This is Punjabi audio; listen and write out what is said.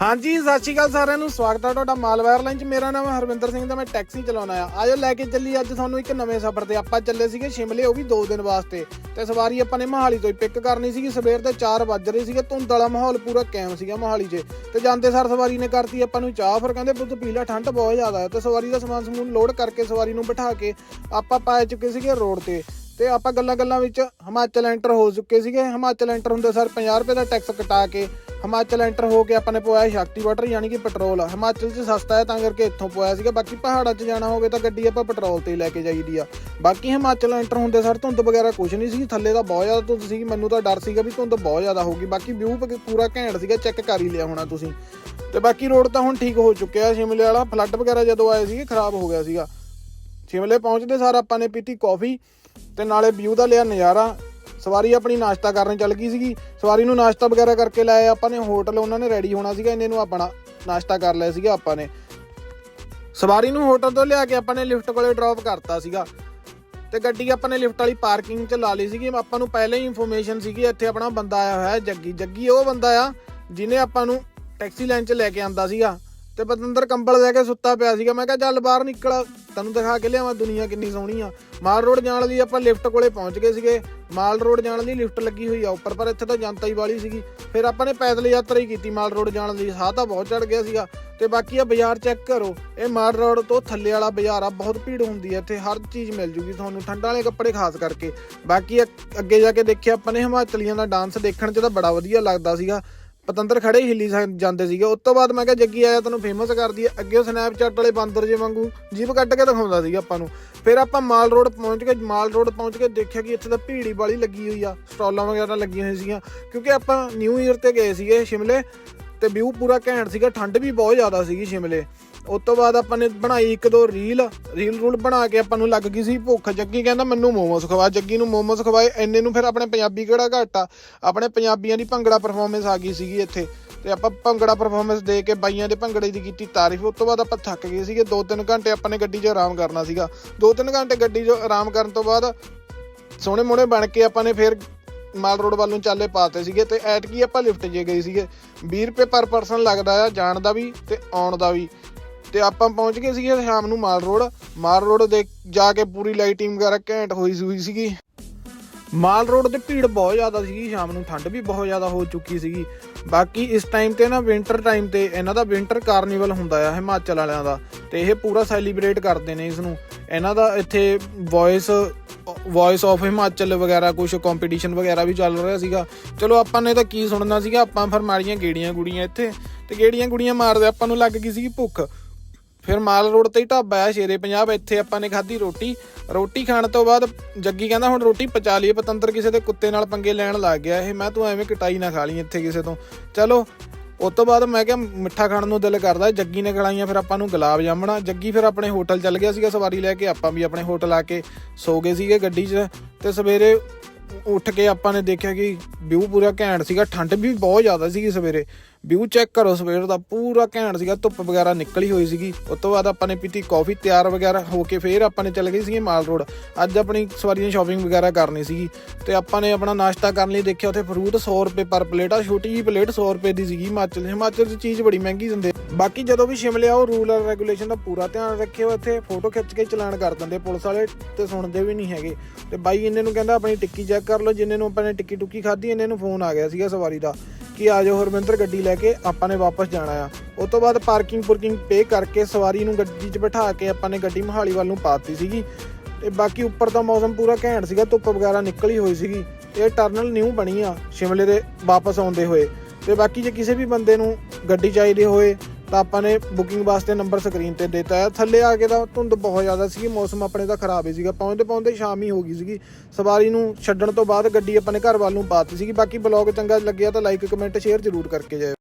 ਹਾਂਜੀ, ਸਤਿ ਸ਼੍ਰੀ ਅਕਾਲ ਸਾਰਿਆਂ ਨੂੰ। ਸਵਾਗਤ ਹੈ ਤੁਹਾਡਾ ਮਾਲਵਾ 에ਅਰਲਾਈਨ 'ਚ। ਮੇਰਾ ਨਾਮ ਹੈ ਹਰਵਿੰਦਰ ਸਿੰਘ ਤੇ ਮੈਂ ਟੈਕਸੀ ਚਲਾਉਣਾ ਆ ਆਜੋ, ਲੈ ਕੇ ਚੱਲੀ ਅੱਜ ਤੁਹਾਨੂੰ ਇੱਕ ਨਵੇਂ ਸਫ਼ਰ ਤੇ। ਆਪਾਂ ਚੱਲੇ ਸੀਗੇ ਸ਼ਿਮਲੇ, ਉਹ ਵੀ 2 ਦਿਨ ਵਾਸਤੇ। ਤੇ ਸਵਾਰੀ ਆਪਾਂ ਨੇ ਮੋਹਾਲੀ ਤੋਂ ਹੀ ਪਿਕ ਕਰਨੀ ਸੀਗੀ। ਸਵੇਰ ਦੇ 4 ਵੱਜ ਰਹੇ ਸੀਗੇ। ਧੁੰਦ ਵਾਲਾ ਮਾਹੌਲ ਪੂਰਾ ਕਾਇਮ ਸੀਗਾ ਮੋਹਾਲੀ 'ਚ। ਤੇ ਜਾਂਦੇ ਸਾਰ ਸਵਾਰੀ ਨੇ ਕਰਤੀ ਆਪਾਂ ਨੂੰ ਚਾਹ। ਫਿਰ ਕਹਿੰਦੇ ਪੁੱਤ ਪੀਲਾ ਠੰਡ ਬਹੁਤ ਜ਼ਿਆਦਾ ਹੈ। ਤੇ ਸਵਾਰੀ ਦਾ ਸਮਾਨ ਸਮੂਨ ਲੋਡ ਕਰਕੇ ਸਵਾਰੀ ਨੂੰ ਬਿਠਾ ਕੇ ਆਪਾਂ ਪਾਏ ਚੁੱਕੇ ਸੀਗੇ ਰੋਡ ਤੇ। ਤੇ ਆਪਾਂ ਗੱਲਾਂ ਗੱਲਾਂ ਵਿੱਚ ਹਿਮਾਚਲ ਐਂਟਰ ਹੋ ਚੁੱਕੇ ਸੀਗੇ। ਹਿਮਾਚਲ ਐਂਟਰ ਹੁੰਦੇ ਸਰ 50 ਰੁਪਏ ਦਾ ਟੈਕਸ ਕਟਾ ਕੇ ਹਿਮਾਚਲ ਐਂਟਰ ਹੋ ਕੇ ਆਪਾਂ ਨੇ ਪਵਾਇਆ ਸ਼ਕਤੀ ਵਾਟਰ ਯਾਨੀ ਕਿ ਪੈਟਰੋਲ ਹਿਮਾਚਲ 'ਚ ਸਸਤਾ ਹੈ ਤਾਂ ਕਰਕੇ ਇੱਥੋਂ ਪਵਾਇਆ ਸੀਗਾ। ਬਾਕੀ ਪਹਾੜਾਂ 'ਚ ਜਾਣਾ ਹੋਵੇ ਤਾਂ ਗੱਡੀ ਆਪਾਂ ਪੈਟਰੋਲ ਤੇ ਲੈ ਕੇ ਜਾਈਦੀ ਆ। ਬਾਕੀ ਹਿਮਾਚਲ ਐਂਟਰ ਹੁੰਦੇ ਸਰ ਧੁੰਦ ਵਗੈਰਾ ਕੁਝ ਨਹੀਂ ਸੀ। ਥੱਲੇ ਦਾ ਬਹੁਤ ਜ਼ਿਆਦਾ ਧੁੰਦ ਸੀ। ਮੈਨੂੰ ਤਾਂ ਡਰ ਸੀਗਾ ਵੀ ਧੁੰਦ ਬਹੁਤ ਜ਼ਿਆਦਾ ਹੋਊਗੀ। ਬਾਕੀ ਵਿਊ ਪੂਰਾ ਘੈਂਟ ਸੀਗਾ। ਚੈੱਕ ਕਰ ਹੀ ਲਿਆ ਹੋਣਾ ਤੁਸੀਂ। ਤੇ ਬਾਕੀ ਰੋਡ ਤਾਂ ਹੁਣ ਠੀਕ ਹੋ ਚੁੱਕਿਆ। ਸ਼ਿਮਲੇ ਵਾਲਾ ਫਲੱਡ ਵਗੈਰਾ ਜਦੋਂ ਆਏ ਸੀਗੇ, ਖਰਾਬ ਹੋ ਗਿਆ ਸੀਗਾ। ਸ਼ਿਮਲੇ ਪਹੁੰਚਦੇ ਸਾਰ ਆਪਾਂ ਨੇ ਪੀਤੀ ਕਾਫੀ ਤੇ ਨਾਲੇ ਵਿਊ ਦਾ ਲਿਆ ਨਜ਼ਾਰਾ। ਸਵਾਰੀ ਆਪਣੀ ਨਾਸ਼ਤਾ ਕਰਨ ਚੱਲ ਗਈ ਸੀਗੀ। ਸਵਾਰੀ ਨੂੰ ਨਾਸ਼ਤਾ ਵਗੈਰਾ ਕਰਕੇ ਲਾਇਆ ਆਪਾਂ ਨੇ। ਹੋਟਲ ਉਹਨਾਂ ਨੇ ਰੈਡੀ ਹੋਣਾ ਸੀਗਾ ਇਹਨੇ ਨੂੰ ਆਪਣਾ ਨਾਸ਼ਤਾ ਕਰ ਲਿਆ ਸੀਗਾ ਆਪਾਂ ਨੇ। ਸਵਾਰੀ ਨੂੰ ਹੋਟਲ ਤੋਂ ਲਿਆ ਕੇ ਆਪਾਂ ਨੇ ਲਿਫਟ ਕੋਲੇ ਡ੍ਰੌਪ ਕਰਤਾ ਸੀਗਾ। ਤੇ ਗੱਡੀ ਆਪਾਂ ਨੇ ਲਿਫਟ ਵਾਲੀ ਪਾਰਕਿੰਗ 'ਚ ਲਾ ਲਈ ਸੀਗੀ। ਆਪਾਂ ਨੂੰ ਪਹਿਲਾਂ ਹੀ ਇਨਫੋਰਮੇਸ਼ਨ ਸੀਗੀ, ਇੱਥੇ ਆਪਣਾ ਬੰਦਾ ਆਇਆ ਹੋਇਆ ਜੱਗੀ। ਜੱਗੀ ਉਹ ਬੰਦਾ ਆ, ਜਿਹਨੇ ਆਪਾਂ ਨੂੰ ਟੈਕਸੀ ਲਾਈਨ 'ਚ ਲੈ ਕੇ ਆਂਦਾ ਸੀਗਾ। ਤੇ ਬਤੰਦਰ ਕੰਬਲ ਲੈ ਕੇ ਸੁੱਤਾ ਪਿਆ ਸੀਗਾ। ਮੈਂ ਕਿਹਾ, ਚੱਲ ਬਾਹਰ ਨਿਕਲ, ਤੈਨੂੰ ਦਿਖਾ ਕੇ ਲਿਆਵਾਂ ਦੁਨੀਆ ਕਿੰਨੀ ਸੋਹਣੀ ਆ। ਮਾਲ ਰੋਡ ਜਾਣ ਲਈ ਆਪਾਂ ਲਿਫਟ ਕੋਲੇ ਪਹੁੰਚ ਗਏ ਸੀਗੇ। ਮਾਲ ਰੋਡ ਜਾਣ ਲਈ ਲਿਫਟ ਲੱਗੀ ਹੋਈ ਆ ਉੱਪਰ, ਪਰ ਇੱਥੇ ਤਾਂ ਜਨਤਾ ਹੀ ਵਾਲੀ ਸੀਗੀ। ਫਿਰ ਆਪਾਂ ਨੇ ਪੈਦਲ ਯਾਤਰਾ ਹੀ ਕੀਤੀ ਮਾਲ ਰੋਡ ਜਾਣ ਲਈ। ਸਾਹ ਤਾਂ ਬਹੁਤ ਚੜ ਗਿਆ ਸੀਗਾ। ਤੇ ਬਾਕੀ ਆ ਬਾਜ਼ਾਰ ਚੈੱਕ ਕਰੋ, ਇਹ ਮਾਲ ਰੋਡ ਤੋਂ ਥੱਲੇ ਵਾਲਾ ਬਾਜ਼ਾਰ ਆ, ਬਹੁਤ ਭੀੜ ਹੁੰਦੀ ਹੈ ਇੱਥੇ ਹਰ ਚੀਜ਼ ਮਿਲ ਜੂਗੀ ਤੁਹਾਨੂੰ, ਠੰਡਾਂ ਵਾਲੇ ਕੱਪੜੇ ਖਾਸ ਕਰਕੇ। ਬਾਕੀ ਅੱਗੇ ਜਾ ਕੇ ਦੇਖਿਆ ਆਪਾਂ ਨੇ ਹਿਮਾਚਲੀਆਂ ਦਾ ਡਾਂਸ ਦੇਖਣ 'ਚ ਤਾਂ ਬੜਾ ਵਧੀਆ ਲੱਗਦਾ ਸੀਗਾ। ਪਤੰਦਰ ਖੜੇ ਹੀ ਹਿੱਲੀ ਸਕ- ਜਾਂਦੇ ਸੀਗੇ। ਉਸ ਤੋਂ ਬਾਅਦ ਮੈਂ ਕਿਹਾ, ਜੱਗੀ ਆਇਆ, ਤੈਨੂੰ ਫੇਮਸ ਕਰਦੀ ਹੈ ਅੱਗੇ ਸਨੈਪਚੈਟ ਵਾਲੇ ਬਾਂਦਰ ਜੇ ਵਾਂਗੂ ਜੀਬ ਕੱਢ ਕੇ ਦਿਖਾਉਂਦਾ ਸੀਗਾ ਆਪਾਂ ਨੂੰ। ਫਿਰ ਆਪਾਂ ਮਾਲ ਰੋਡ ਪਹੁੰਚ ਕੇ ਮਾਲ ਰੋਡ ਪਹੁੰਚ ਕੇ ਦੇਖਿਆ ਕਿ ਇੱਥੇ ਤਾਂ ਭੀੜੀ ਵਾਲੀ ਲੱਗੀ ਹੋਈ ਆ। ਸਟਾਲਾਂ ਵਗੈਰਾ ਲੱਗੀਆਂ ਹੋਈਆਂ ਸੀਗੀਆਂ। ਕਿਉਂਕਿ ਆਪਾਂ ਨਿਊ ਈਅਰ ਤੇ ਗਏ ਸੀਗੇ ਸ਼ਿਮਲੇ ਤੇ ਵਿਊ ਪੂਰਾ ਘੈਂਟ ਸੀਗਾ। ਠੰਡ ਵੀ ਬਹੁਤ ਜ਼ਿਆਦਾ ਸੀਗੀ ਸ਼ਿਮਲੇ। ਉਸ ਤੋਂ ਬਾਅਦ ਆਪਾਂ ਨੇ ਬਣਾਈ ਇੱਕ ਦੋ ਰੀਲ। ਰੀਲ ਰੂਲ ਬਣਾ ਕੇ ਆਪਾਂ ਨੂੰ ਲੱਗ ਗਈ ਸੀ ਭੁੱਖ। ਜੱਗੀ ਕਹਿੰਦਾ ਮੈਨੂੰ ਮੋਮੋਸ ਖਵਾ। ਜੱਗੀ ਨੂੰ ਮੋਮੋਸ ਖਵਾਏ। ਇੰਨੇ ਨੂੰ ਫਿਰ ਆਪਣੇ ਪੰਜਾਬੀ ਕਿਹੜਾ ਘੱਟ ਆ? ਆਪਣੇ ਪੰਜਾਬੀਆਂ ਦੀ ਭੰਗੜਾ ਪਰਫਾਰਮੈਂਸ ਆ ਗਈ ਸੀਗੀ ਇੱਥੇ। ਤੇ ਆਪਾਂ ਭੰਗੜਾ ਪਰਫਾਰਮੈਂਸ ਦੇ ਕੇ ਬਾਈਆਂ ਦੇ ਭੰਗੜੇ ਦੀ ਕੀਤੀ ਤਾਰੀਫ। ਉਸ ਤੋਂ ਬਾਅਦ ਆਪਾਂ ਥੱਕ ਗਏ ਸੀਗੇ। 2-3 ਘੰਟੇ ਆਪਾਂ ਨੇ ਗੱਡੀ 'ਚ ਆਰਾਮ ਕਰਨਾ ਸੀਗਾ। 2-3 ਘੰਟੇ ਗੱਡੀ 'ਚ ਆਰਾਮ ਕਰਨ ਤੋਂ ਬਾਅਦ ਸੋਹਣੇ ਮੋਹਣੇ ਬਣ ਕੇ ਆਪਾਂ ਨੇ ਫਿਰ ਮਾਲ ਰੋਡ ਵੱਲੋਂ ਚਾਲੇ ਪਾਤੇ ਸੀਗੇ ਤੇ ਐਟਕੀ ਆਪਾਂ ਲਿਫਟ 'ਚ ਗਏ ਸੀਗੇ। 20 ਰੁਪਏ ਪਰ ਪਰਸਨ ਲੱਗਦਾ ਆ। ਜਾਣ ਦਾ ਵੀ ਤੇ ਆਉਣ ਦਾ ਵੀ। ਤੇ ਆਪਾਂ ਪਹੁੰਚ ਗਏ ਸੀਗੇ ਸ਼ਾਮ ਨੂੰ ਮਾਲ ਰੋਡ। ਮਾਲ ਰੋਡ ਦੇ ਜਾ ਕੇ ਪੂਰੀ ਲਾਈਟਿੰਗ ਵਗੈਰਾ ਘੈਂਟ ਹੋਈ ਹੋਈ ਸੀਗੀ। ਮਾਲ ਰੋਡ ਤੇ ਭੀੜ ਬਹੁਤ ਜ਼ਿਆਦਾ ਸੀਗੀ, ਸ਼ਾਮ ਨੂੰ ਠੰਡ ਵੀ ਬਹੁਤ ਜ਼ਿਆਦਾ ਹੋ ਚੁੱਕੀ ਸੀਗੀ। ਬਾਕੀ ਇਸ ਟਾਈਮ ਤੇ ਨਾ ਵਿంటర్ ਟਾਈਮ ਤੇ ਇਹਨਾਂ ਦਾ ਵਿంటర్ ਕਾਰਨੀਵਲ ਹੁੰਦਾ ਆ ਹਿਮਾਚਲ ਵਾਲਿਆਂ ਦਾ ਤੇ ਇਹ ਪੂਰਾ ਸੈਲੀਬ੍ਰੇਟ ਕਰਦੇ ਨੇ ਇਸ ਨੂੰ ਇਹਨਾਂ ਦਾ ਇੱਥੇ ਵੌਇਸ ਵੌਇਸ ਆਫ ਹਿਮਾਚਲ ਵਗੈਰਾ ਕੁਝ ਕੰਪੀਟੀਸ਼ਨ ਵਗੈਰਾ ਵੀ ਚੱਲ ਰਿਹਾ ਸੀਗਾ। ਚਲੋ ਆਪਾਂ ਨੇ ਤਾਂ ਕੀ ਸੁਣਨਾ ਸੀਗਾ, ਆਪਾਂ ਫਿਰ ਮਾਰੀਆਂ ਗੇੜੀਆਂ ਗੁੜੀਆਂ ਇੱਥੇ ਤੇ ਗੇੜੀਆਂ ਗੁੜੀਆਂ ਮਾਰਦੇ ਆਪਾਂ ਨੂੰ ਲੱਗ ਗਈ ਸੀਗੀ ਭੁੱਖ। ਫਿਰ ਮਾਲ ਰੋਡ ਤੇ ਹੀ ਢਾਬਾ ਆ, ਸ਼ੇਰੇ ਪੰਜਾਬ, ਇੱਥੇ ਆਪਾਂ ਨੇ ਖਾਧੀ ਰੋਟੀ। ਰੋਟੀ ਖਾਣ ਤੋਂ ਬਾਅਦ ਜੱਗੀ ਕਹਿੰਦਾ ਹੁਣ ਰੋਟੀ ਪਚਾ ਲਈਏ, ਪਤੰਦਰ ਕਿਸੇ ਦੇ ਕੁੱਤੇ ਨਾਲ ਪੰਗੇ ਲੈਣ ਲੱਗ ਗਿਆ। ਇਹ ਮੈਂ ਤੂੰ ਐਵੇਂ ਕਟਾਈ ਨਾ ਖਾ ਲਈ ਇੱਥੇ ਕਿਸੇ ਤੋਂ। ਚਲੋ ਉਸ ਤੋਂ ਬਾਅਦ ਮੈਂ ਕਿਹਾ ਮਿੱਠਾ ਖਾਣ ਨੂੰ ਦਿਲ ਕਰਦਾ, ਜੱਗੀ ਨੇ ਖਲਾਈਆਂ, ਫਿਰ ਆਪਾਂ ਨੂੰ ਗੁਲਾਬ ਜਾਮਣਾ। ਜੱਗੀ ਫਿਰ ਆਪਣੇ ਹੋਟਲ ਚੱਲ ਗਿਆ ਸੀਗਾ, ਸਵਾਰੀ ਲੈ ਕੇ, ਆਪਾਂ ਵੀ ਆਪਣੇ ਹੋਟਲ ਆ ਕੇ ਸੋ ਗਏ ਸੀਗੇ ਗੱਡੀ 'ਚ। ਤੇ ਸਵੇਰੇ ਉੱਠ ਕੇ ਆਪਾਂ ਨੇ ਦੇਖਿਆ ਕਿ ਵਿਊ ਪੂਰਾ ਘੈਂਟ ਸੀਗਾ, ਠੰਡ ਵੀ ਬਹੁਤ ਜ਼ਿਆਦਾ ਸੀਗੀ ਸਵੇਰੇ। ਵਿਊ ਚੈੱਕ ਕਰੋ ਸਵੇਰ ਦਾ, ਪੂਰਾ ਘੈਂਟ ਸੀਗਾ, ਧੁੱਪ ਵਗੈਰਾ ਨਿਕਲੀ ਹੋਈ ਸੀਗੀ। ਉਸ ਤੋਂ ਬਾਅਦ ਆਪਾਂ ਨੇ ਪੀਤੀ ਕਾਫੀ, ਤਿਆਰ ਵਗੈਰਾ ਹੋ ਕੇ ਫੇਰ ਆਪਾਂ ਨੇ ਚੱਲ ਗਏ ਸੀਗੇ ਮਾਲ ਰੋਡ। ਅੱਜ ਆਪਣੀ ਸਵਾਰੀ ਦੀ ਸ਼ਾਪਿੰਗ ਵਗੈਰਾ ਕਰਨੀ ਸੀਗੀ। ਤੇ ਆਪਾਂ ਨੇ ਆਪਣਾ ਨਾਸ਼ਤਾ ਕਰਨ ਲਈ ਦੇਖਿਆ, ਉੱਥੇ ਫਰੂਟ 100 ਰੁਪਏ ਪਰ ਪਲੇਟ ਆ, ਛੋਟੀ ਜਿਹੀ ਪਲੇਟ 100 ਰੁਪਏ ਦੀ ਸੀਗੀ ਹਿਮਾਚਲ ਹਿਮਾਚਲ 'ਚ ਚੀਜ਼ ਬੜੀ ਮਹਿੰਗੀ ਦਿੰਦੇ। ਬਾਕੀ ਜਦੋਂ ਵੀ ਸ਼ਿਮਲੇ ਆਓ ਰੂਲ ਐਂਡ ਰੈਗੂਲੇਸ਼ਨ ਦਾ ਪੂਰਾ ਧਿਆਨ ਰੱਖਿਓ ਇੱਥੇ। ਫੋਟੋ ਖਿੱਚ ਕੇ ਚਲਾਨ ਕਰ ਦਿੰਦੇ ਪੁਲਿਸ ਵਾਲੇ ਤੇ ਸੁਣਦੇ ਵੀ ਨਹੀਂ ਹੈਗੇ। ਤੇ ਬਾਈ ਇਹਨੇ ਨੂੰ ਕਹਿੰਦਾ, ਆਪਣੀ ਟਿੱਕੀ ਚੈੱਕ ਕਰ ਲਓ। ਜਿੰਨੇ ਨੂੰ ਆਪਾਂ ਨੇ ਟਿੱਕੀ ਟੁੱਕੀ ਖਾਧੀ ਇਹਨੇ ਨੂੰ ਫੋਨ ਆ ਗਿਆ ਸੀਗਾ ਸਵਾਰੀ ਦਾ ਕਿ ਆ ਜਾਓ ਹਰਮਿੰਦਰ ਗੱਡੀ ਲੈ ਕੇ, ਆਪਾਂ ਨੇ ਵਾਪਸ ਜਾਣਾ ਆ। ਉਸ ਤੋਂ ਬਾਅਦ ਪਾਰਕਿੰਗ ਪੁਰਕਿੰਗ ਪੇ ਕਰਕੇ ਸਵਾਰੀ ਨੂੰ ਗੱਡੀ 'ਚ ਬਿਠਾ ਕੇ ਆਪਾਂ ਨੇ ਗੱਡੀ ਮੋਹਾਲੀ ਵੱਲ ਨੂੰ ਪਾਤੀ ਸੀਗੀ। ਤੇ ਬਾਕੀ ਉੱਪਰ ਦਾ ਮੌਸਮ ਪੂਰਾ ਘੈਂਟ ਸੀਗਾ, ਧੁੱਪ ਵਗੈਰਾ ਨਿਕਲੀ ਹੋਈ ਸੀਗੀ। ਇਹ ਟਰਨਲ ਨਿਊ ਬਣੀ ਆ, ਸ਼ਿਮਲੇ ਦੇ ਵਾਪਸ ਆਉਂਦੇ ਹੋਏ। ਤੇ ਬਾਕੀ ਜੇ ਕਿਸੇ ਵੀ ਬੰਦੇ ਨੂੰ ਗੱਡੀ ਚਾਹੀਦੀ ਹੋਏ ਤਾਂ ਆਪਾਂ ਨੇ ਬੁਕਿੰਗ ਵਾਸਤੇ ਨੰਬਰ ਸਕਰੀਨ ਤੇ ਦਿੱਤਾ ਹੈ। ਥੱਲੇ ਆ ਕੇ ਤਾਂ ਧੁੰਦ ਬਹੁਤ ਜ਼ਿਆਦਾ ਸੀਗੀ, ਮੌਸਮ ਆਪਣੇ ਦਾ ਖਰਾਬ ਹੀ ਸੀਗਾ। ਪਹੁੰਚਦੇ ਪਹੁੰਚਦੇ ਸ਼ਾਮ ਹੀ ਹੋ ਗਈ ਸੀਗੀ। ਸਵਾਰੀ ਨੂੰ ਛੱਡਣ ਤੋਂ ਬਾਅਦ ਗੱਡੀ ਆਪਣੇ ਘਰ ਵੱਲ ਨੂੰ ਪਾਤੀ ਸੀਗੀ। ਬਾਕੀ ਬਲੌਗ ਚੰਗਾ ਲੱਗਿਆ ਤਾਂ ਲਾਈਕ ਕਮੈਂਟ ਸ਼ੇਅਰ ਜ਼ਰੂਰ ਕਰਕੇ ਜਾਇਓ।